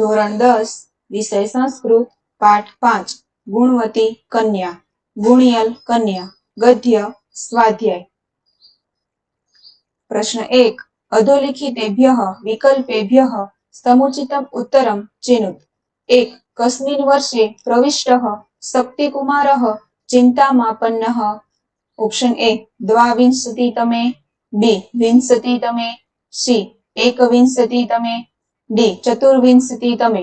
ધોરણ દસ, વિષય સંસ્કૃત, પાઠ પાંચ, ગુણવતી કન્યા, ગુણિયલ કન્યા, ગદ્ય, સ્વાધ્યાય. પ્રશ્ન એક, અધોલિખિતેભ્ય, વિકલ્પેભ્ય, સમુચિતમ ઉત્તરમ ચિનુત. એક, કસ્મિન વર્ષે પ્રવિષ્ટ, શક્તિકુમાર, ચિંતામાપન્ન. ઓપ્શન એ દ્વાવિંશતિતમે બી વિંશતિતમે સી એકવિંશતિતમે ડી ચતુર્વિંશતિતમે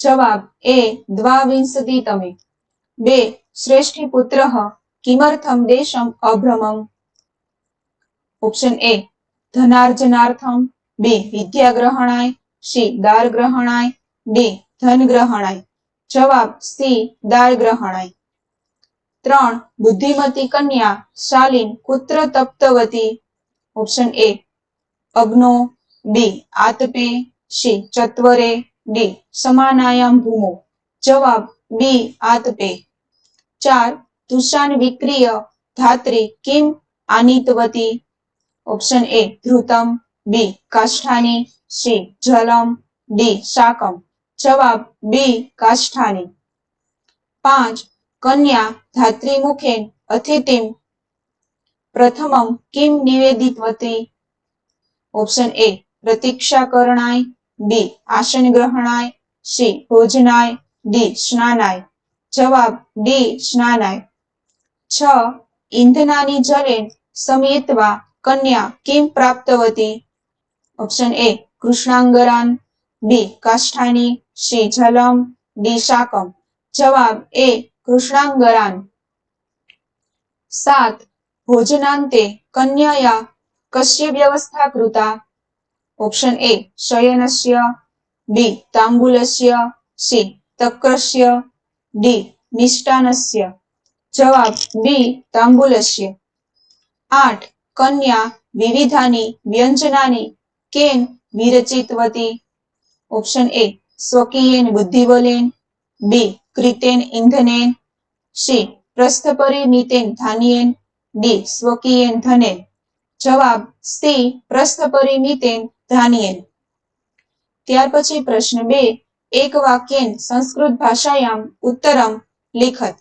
જવાબ એ દ્વાવિંશતિતમે બે શ્રેષ્ઠી પુત્ર કિમર્થમ દેશમ અભ્રમમ. ઓપ્શન એ, ધનાર્જનાર્થમ. બી, વિદ્યાગ્રહણાય. સી દાર ગ્રહણાય ડી ધન ગ્રહણાય જવાબ સી દાર ગ્રહણાય ત્રણ, બુદ્ધિમતી કન્યા, શાલીન કુત્ર તપ્તવતી ઓપ્શન એ, અગ્નો. બી આતપે સી ચત્વરે ડી. સમાનાયામ ભૂમો. જવાબ બી. આતપે ચાર. તુષાન વિક્રિય ધાત્રી કિમ આનિતવતી. Option A. ધ્રુતમ. બી. કાષ્ઠાની. સી. જલમ. ડી. શાકમ. જવાબ બી. કાષ્ઠાની. પાંચ. કન્યા ધાત્રી મુખેન અતિથિમ. પ્રથમમ કિમ નિવેદિતવતી. ઓપ્શન એ. પ્રતીક્ષા કરણાય બી આસન ગ્રહણાય સી ભોજનાય ડી સ્નાનાય જવાબ ડી સ્નાનાય છ ઇંધનાની જલેન સમેતવા કન્યા કિમ પ્રાપ્તવતી ઓપ્શન એ કૃષ્ણાંગરાન બી કાષ્ઠાની સી જલમ ડી શાકમ જવાબ એ કૃષ્ણાંગરાન સાત ભોજનાંતે કન્યાયા કસ્ય વ્યવસ્થા કૃતા ઓપ્શન એ શયનસ્ય, બી તાંબુલસ્ય, સી તક્રસ્ય ડી મિષ્ટાનસ્ય જવાબ બી તાંબુલસ્ય. આઠ કન્યા વિવિધાની વ્યંજનાની કેન વિરચિતવતી ઓપ્શન એ સ્વકીયેન બુદ્ધિબલેન, બી કૃતેન ઇંધનેન, સી પ્રસ્થપરિમિતેન ધાન્યેન, ડી સ્વકીયેન ધનેન. જવાબ સી પ્રસ્થપરિમિતેન ધાન્યેન ત્યાર પછી પ્રશ્ન બે, એક વાક્યેન સંસ્કૃત ભાષાયામ ઉત્તરમ લિખત.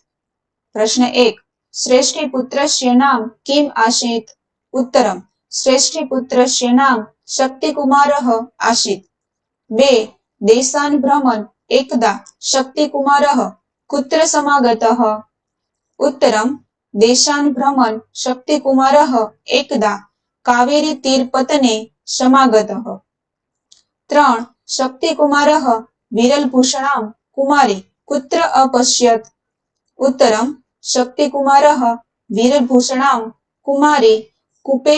પ્રશ્ન એક, શ્રેષ્ઠી પુત્રસ્ય નામ કિમ આશિત? ઉત્તરમ, શ્રેષ્ઠી પુત્રસ્ય નામ શક્તિકુમારઃ આશિત. બે દેશાન ભ્રમણ એકદા શક્તિકુમારઃ કુત્ર સમાગતઃ ઉત્તરમ દેશાન ભ્રમણ શક્તિકુમારઃ એકદા કાવેરી તીરપતને સમાગતઃ ત્રણ શક્તિકુમારઃ વિરલભૂષણામ કુમારી કુત્ર અપશ્યત ઉત્તરમ શક્તિકુમારઃ વીરભૂષણામ કુમારી કુપે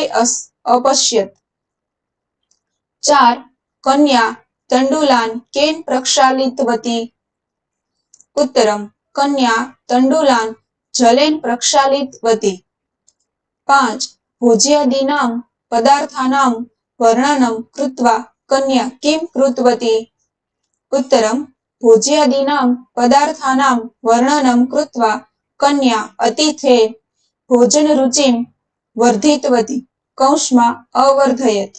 અપશ્યત ચાર કન્યા તંડુલાન કેન પ્રક્ષાલિતવતી ઉત્તરમ કન્યા તંડુલાન જલેન પ્રક્ષાલિતવતી પાંચ ભોજ્યાદીનામ પદાર્થાનામ વર્ણનમ કૃત્વા, કન્યા, કિમ કૃતવતી. ઉત્તરમ, ભોજ્યાદીનામ, પદાર્થાનામ, વર્ણનમ કૃત્વા, કન્યા, અતિથે. ભોજન રુચિમ વર્ધિતવતી, કૌંસમાં અવર્ધયત.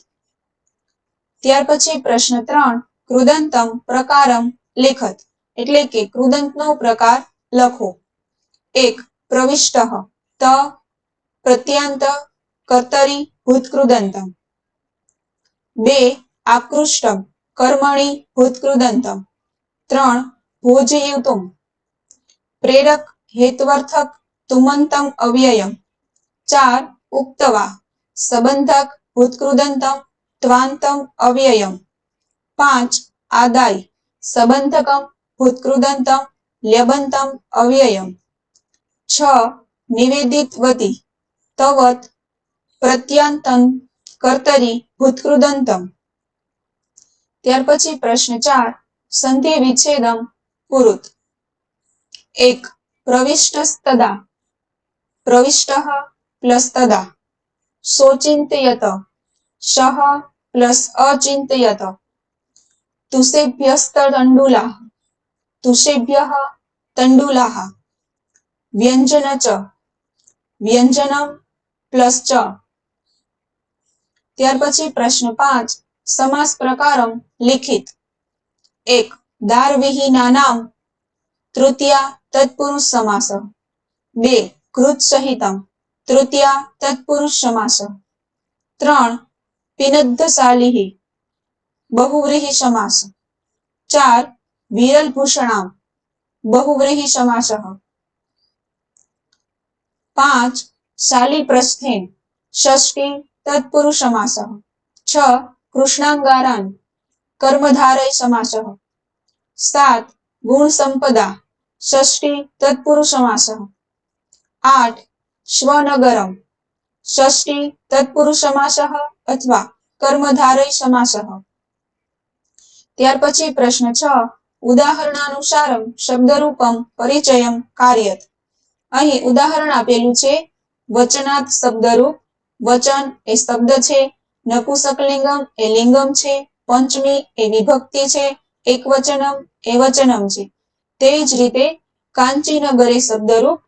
ત્યાર પછી પ્રશ્ન ત્રણ, કૃદંતમ પ્રકારમ લેખત, એટલે કે કૃદંતનો પ્રકાર લખો. એક, પ્રવિષ્ટ, ત, પ્રત્યાંત, કર્તરી, ભૂતકૃદંતમ. બે, આકૃષ્ટમ, કર્મણી, ભૂતકૃદંતમ. ત્રણ ભોજયુતુમ પ્રેરક, હેતવર્થક, તુમંતમ, અવ્યયમ. ચાર, ઉક્તવા, સંબંધક, ભૂતકૃદંતમ, ત્વાંતમ, અવ્યયમ. પાંચ, આદાય, સંબંધકમ, ભૂતકૃદંતમ, લ્યબંતમ, અવ્યયમ. છ, નિવેદિતવતી. તવત પ્રત્યાંતમ કર્તરી ભૂતકૃદંતમ. ત્યાર પછી પ્રશ્ન ચાર, સંધિ વિચ્છેદમ પુરુત. એક, પ્રવિષ્ટસ્તદા. પ્રવિષ્ટ પ્લસ તદા. સોચિંતયત. શહ પ્લસ અચિંતયત. તુષેભ્યસ્તંડુલા તુષેભ્ય તંડુલાહ. વ્યંજન ચ. વ્યંજનમ પ્લસ ચ. ત્યાર પછી પ્રશ્ન પાંચ, સમાસ પ્રકારમ લિખિત. એક દાર વિહીનાનામ તૃતીયા તત્પુરુષ સમાસ. બે, કૃત સહિતમ, તૃતીયા તત્પુરુષ સમાસ. ત્રણ, પિનદ્ધશાલિહિ, બહુવ્રીહી સમાસ. ચાર વિરલ ભૂષણામ બહુવ્રીહી સમાસ. પાંચ શાલી પ્રસ્થેન ષષ્ટી તત્પુરુષ સમાસ છ કૃષ્ણાંગારાન કર્મધારય સમાસ સાત ગુણ સંપદા ષષ્ટી તત્પુરુષ સમાસ આઠ શ્વનગરમ ષષ્ટી તત્પુરુષ સમાસ અથવા કર્મધારય સમાસ ત્યાર પછી પ્રશ્ન છ, ઉદાહરણાનુસારમ, શબ્દરૂપમ, પરિચયમ, કાર્યત। અહીં ઉદાહરણ આપેલું છે વચનાત શબ્દરૂપ વચન એ શબ્દ છે, નપુસકલિંગમ એ લિંગમ છે, પંચમી એ વિભક્તિ છે, એકવચનમ એ વચનમ છે. તે જ રીતે કાંચીનગર એ શબ્દરૂપ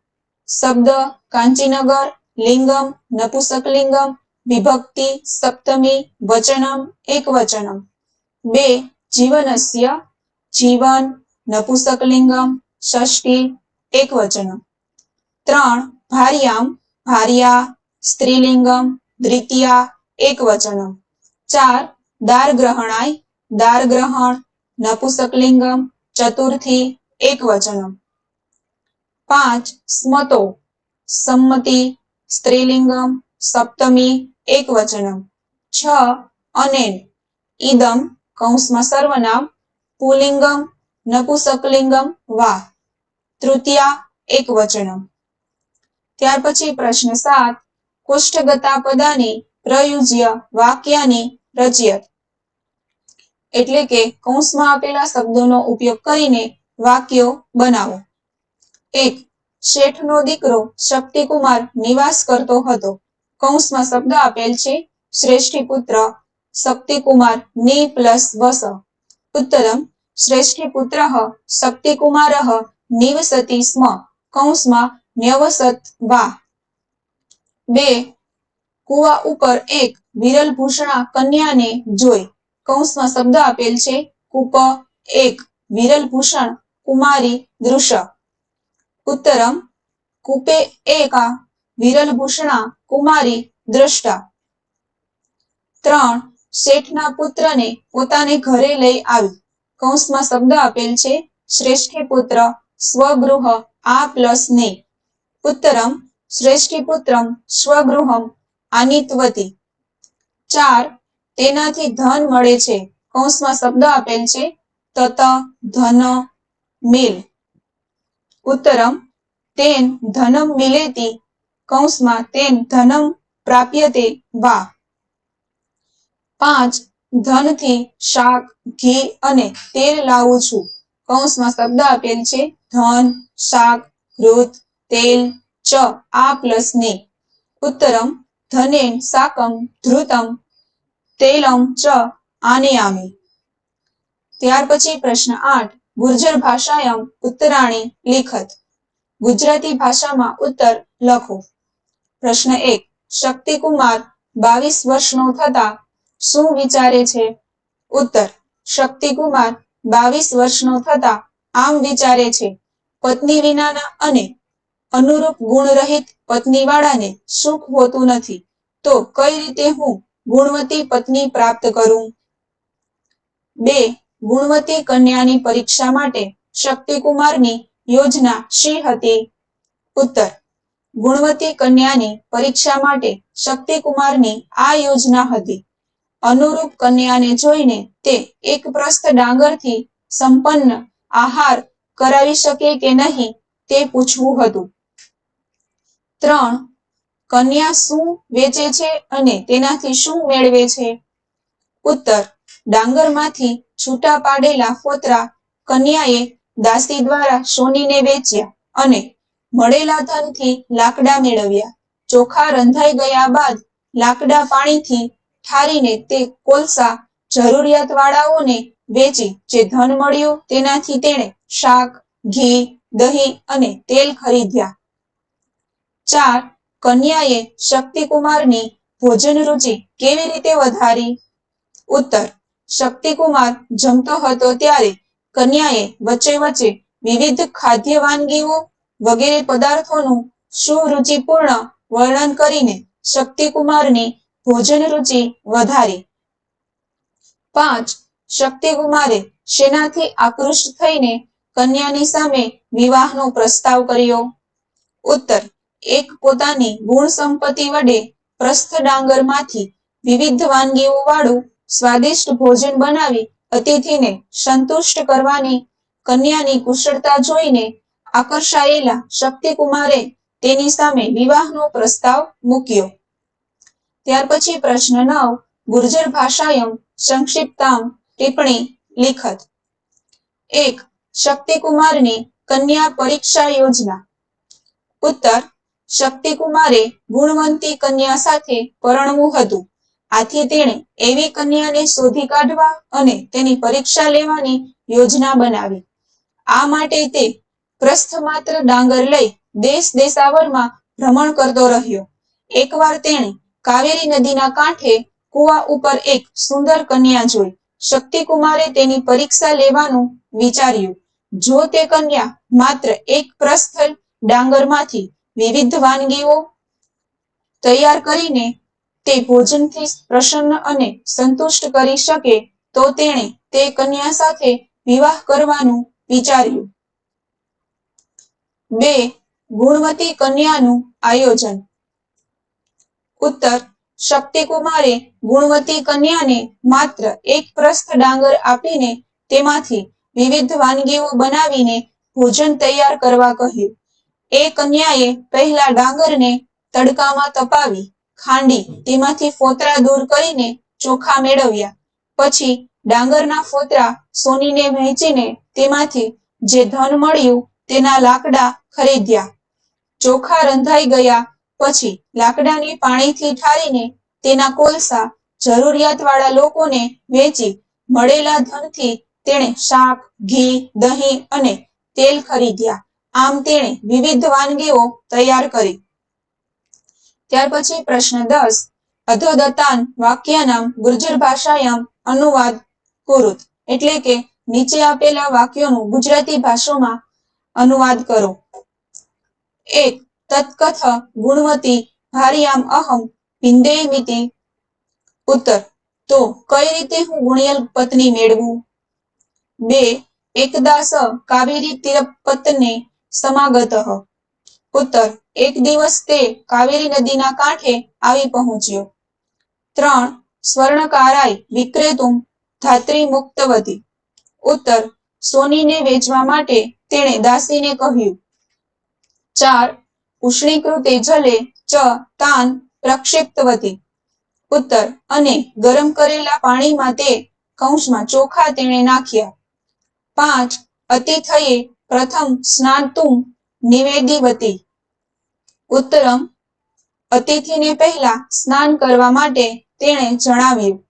શબ્દ કાંચીનગર, લિંગમ, નપુસકલિંગમ, વિભક્તિ, સપ્તમી, વચનમ, એકવચનમ. બે, જીવનસ્ય, જીવન, નપુસકલિંગમ, ષષ્ઠી, એકવચનમ. ત્રણ, ભાર્યામ, ભાર્યા સ્ત્રીલિંગમ, દ્વિતીયા, એકવચનમ. ચાર દાર ગ્રહણાય દાર ગ્રહણ નપુસકલિંગમ, ચતુર્થી, એકવચનમ. પાંચ, સ્મતો. સંમતિ, સ્ત્રીલિંગમ, સપ્તમી, એકવચનમ. છ, અનેન. ઈદમ, કૌંસમાં સર્વનામ, પુલિંગમ, નપુસકલિંગમ, વા. તૃતીયા, એકવચનમ. ત્યાર પછી પ્રશ્ન સાત કોષ્ઠગતા પદાની પ્રયુજ્ય વાક્યાની રચયત એટલે કે કૌંસમાં આપેલા શબ્દોનો ઉપયોગ કરીને વાક્યો બનાવો. એક, શેઠનો દીકરો શક્તિકુમાર નિવાસ કરતો હતો. કૌંસમાં શબ્દ આપેલ છે, શ્રેષ્ઠી પુત્ર શક્તિકુમારની પ્લસ વસ. ઉત્તરમ, શ્રેષ્ઠી પુત્ર શક્તિકુમાર નિવસતી સ્મ. કૌંસમાં ન્યવસત વા. બે, કુવા ઉપર એક વિરલ ભૂષણા કન્યાને જોઈ. કૌંસમાં શબ્દ આપેલ છે, કુપ એક, વિરલ ભૂષણ, કુમારી દૃશ્ય. ઉત્તરમ, કુપે એકા વિરલ ભૂષણા, કુમારી દ્રષ્ટા ત્રણ, શેઠના પુત્રને પોતાને ઘરે લઈ આવી. કૌંસમાં શબ્દ આપેલ છે, શ્રેષ્ઠી પુત્ર, સ્વગૃહ, આ પ્લસ ને. ઉત્તરમ શ્રેષ્ઠી પુત્રમ સ્વગૃહમ આનિત્વતી ચાર, તેનાથી ધન મળે છે. કૌંસમાં શબ્દ આપેલ છે, તત, ધન, મિલ. ઉત્તરમ, તેન ધનમ મિલેતી. કૌંસમાં તેન ધનમ પ્રાપ્યતે વા. પાંચ, ધનથી શાક, ઘી અને તેલ લાવું છું. કૌંસમાં શબ્દ આપેલ છે, ધન, શાક, ઘૃત, તેલ પ્લસ ને. ઉત્તરમ, ધનેન, સાકમ ધ્રુતમ તેલમ, ચ આનયામી ત્યાર પછી પ્રશ્ન આઠ, ગુર્જર ભાષાયમ ઉત્તરાણી લિખત. ગુજરાતી ભાષામાં ઉત્તર લખો. પ્રશ્ન એક, શક્તિકુમાર બાવીસ વર્ષનો થતા શું વિચારે છે? ઉત્તર, શક્તિકુમાર બાવીસ વર્ષનો થતા આમ વિચારે છે. પત્ની વિનાના અને અનુરૂપ ગુણરહિત પત્નીવાળાને સુખ હોતું નથી. તો કઈ રીતે હું ગુણવતી પત્ની પ્રાપ્ત કરું? બે, ગુણવતી કન્યાની પરીક્ષા માટે શક્તિકુમારની યોજના શી હતી? ઉત્તર, ગુણવતી કન્યાની પરીક્ષા માટે શક્તિકુમારની આ યોજના હતી. અનુરૂપ કન્યાને જોઈને તે એક પ્રસ્થ ડાંગરથી સંપન્ન આહાર કરાવી શકે કે નહીં તે પૂછવું હતું. ત્રણ, કન્યા શું વેચે છે અને તેનાથી શું મેળવે છે? ઉત્તર, ડાંગરમાંથી છૂટા પાડેલા ફોતરા કન્યાએ દાસી દ્વારા સોનીને વેચ્યા અને મળેલા ધનથી લાકડા મેળવ્યા. ચોખા રંધાઈ ગયા બાદ લાકડા પાણીથી ઠારીને તે કોલસા જરૂરિયાત વાળાઓને વેચી, જે ધન મળ્યું તેનાથી તેણે શાક, ઘી, દહીં અને તેલ ખરીદ્યા. ચાર, કન્યાએ શક્તિકુમારની ભોજન રુચિ કેવી રીતે વધારી? ઉત્તર, શક્તિકુમાર જમતો હતો ત્યારે કન્યાએ વચ્ચે વચ્ચે વિવિધ ખાદ્ય વાનગીઓ વગેરે પદાર્થોનું સુરુચિપૂર્ણ વર્ણન કરીને શક્તિકુમારની ભોજન રુચિ વધારી. પાંચ, શક્તિકુમારે શેનાથી આકૃષ્ટ થઈને કન્યાની સામે વિવાહનો પ્રસ્તાવ કર્યો? ઉત્તર એક પોતાની ગુણ સંપત્તિ વડે પ્રસ્થ ડાંગરમાંથી વિવિધ વાનગીઓ વાળું સ્વાદિષ્ટ ભોજન બનાવી અતિથિને સંતુષ્ટ કરવાની કન્યાની કુશળતા જોઈને આકર્ષાયેલા શક્તિકુમારે તેની સામે વિવાહનો પ્રસ્તાવ મૂક્યો. ત્યાર પછી પ્રશ્ન નવ, ગુર્જર ભાષાયમ સંક્ષિપ્તામ ટિપ્પણી લિખત. એક, શક્તિકુમારની કન્યા પરીક્ષા યોજના. ઉત્તર શક્તિકુમારે ગુણવંતી કન્યા સાથે પરણવું હતું. આથી તેણે એવી કન્યાને શોધી કાઢવા અને તેની પરીક્ષા લેવાની યોજના બનાવી. આ માટે તે પ્રસ્થ માત્ર ડાંગર લઈ દેશ દેશાવરમાં ભ્રમણ કરતો રહ્યો. એકવાર તેણે કાવેરી નદીના કાંઠે કુવા ઉપર એક સુંદર કન્યા જોઈ. શક્તિકુમારે તેની પરીક્ષા લેવાનું વિચાર્યું. જો તે કન્યા માત્ર એક પ્રસ્થ ડાંગરમાંથી વિવિધ વાનગીઓ તૈયાર કરીને તે ભોજનથી પ્રસન્ન અને સંતુષ્ટ કરી શકે, તો તેણે તે કન્યા સાથે વિવાહ કરવાનું વિચાર્યું. બે, ગુણવતી કન્યાનું આયોજન. ઉત્તર, શક્તિકુમારે ગુણવતી કન્યાને માત્ર એક પ્રસ્થ ડાંગર આપીને તેમાંથી વિવિધ વાનગીઓ બનાવીને ભોજન તૈયાર કરવા કહ્યું. એ કન્યાએ પહેલા ડાંગરને તડકામાં તપાવી, ખાંડી તેમાંથી ફોતરા દૂર કરીને ચોખા મેળવ્યા. પછી ડાંગરના ફોતરા સોનીને વહેંચીને તેમાંથી જે ધન મળ્યું તેના લાકડા ખરીદ્યા. ચોખા રંધાઈ ગયા, પછી લાકડાને પાણીથી ઠારીને તેના કોલસા જરૂરિયાત વાળા લોકોને વેચી મળેલા ધનથી તેણે શાક, ઘી, દહીં અને તેલ ખરીદ્યા. આમ તેણે વિવિધ વાનગીઓ તૈયાર કરી. ત્યાર પછી પ્રશ્ન દસ અધોદતાન વાક્યનામ ગુર્જર ભાષાયામ અનુવાદ કુરુત, એટલે કે નીચે આપેલા વાક્યોનું ગુજરાતી ભાષામાં અનુવાદ કરો. એક, તત્કથ ગુણવતી ભાર્યામ અહમ પિંડેમિતિ ઉત્તર, તો કઈ રીતે હું ગુણિયલ પત્ની મેળવું? બે, એકદાસ કાવેરી તિરપતને સમાગત. ઉત્તર, એક દિવસ તે કાવેરી નદીના કાંઠે આવી પહોંચ્યો. ત્રણ સ્વર્ણકારાય વિક્રેતુમ ધાત્રી મુક્તવતી. ઉત્તર, સોનીને વેચવા માટે તેણે દાસીને કહ્યું. ચાર, ઉષ્ણીકૃતે જલે ચ તાન પ્રક્ષિપ્તવતી. ઉત્તર, અને ગરમ કરેલા પાણીમાં તે કૌંસમાં ચોખા તેણે નાખ્યા. પાંચ, અતિથયે પ્રથમ સ્નાતું નિવેદિવતી. ઉત્તરમ અતિથિને પહેલા સ્નાન કરવા માટે તેણે જણાવ્યું.